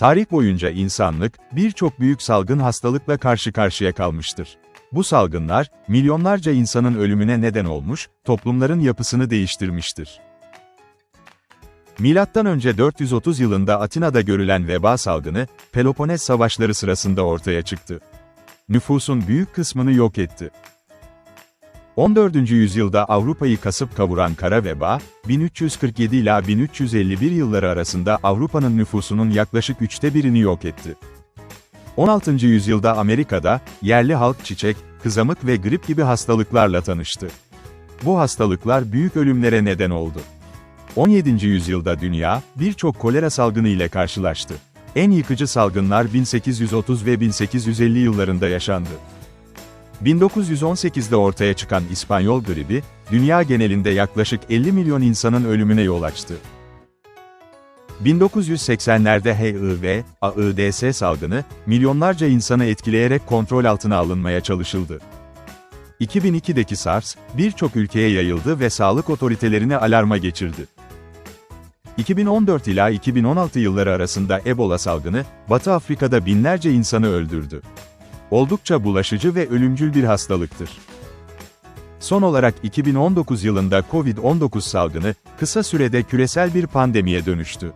Tarih boyunca insanlık, birçok büyük salgın hastalıkla karşı karşıya kalmıştır. Bu salgınlar, milyonlarca insanın ölümüne neden olmuş, toplumların yapısını değiştirmiştir. Milattan önce 430 yılında Atina'da görülen veba salgını, Peloponnes savaşları sırasında ortaya çıktı. Nüfusun büyük kısmını yok etti. 14. yüzyılda Avrupa'yı kasıp kavuran kara veba, 1347 ila 1351 yılları arasında Avrupa'nın nüfusunun yaklaşık üçte birini yok etti. 16. yüzyılda Amerika'da, yerli halk çiçek, kızamık ve grip gibi hastalıklarla tanıştı. Bu hastalıklar büyük ölümlere neden oldu. 17. yüzyılda dünya, birçok kolera salgını ile karşılaştı. En yıkıcı salgınlar 1830 ve 1850 yıllarında yaşandı. 1918'de ortaya çıkan İspanyol gribi, dünya genelinde yaklaşık 50 milyon insanın ölümüne yol açtı. 1980'lerde HIV, AIDS salgını, milyonlarca insanı etkileyerek kontrol altına alınmaya çalışıldı. 2002'deki SARS, birçok ülkeye yayıldı ve sağlık otoritelerini alarma geçirdi. 2014 ila 2016 yılları arasında Ebola salgını, Batı Afrika'da binlerce insanı öldürdü. Oldukça bulaşıcı ve ölümcül bir hastalıktır. Son olarak 2019 yılında COVID-19 salgını, kısa sürede küresel bir pandemiye dönüştü.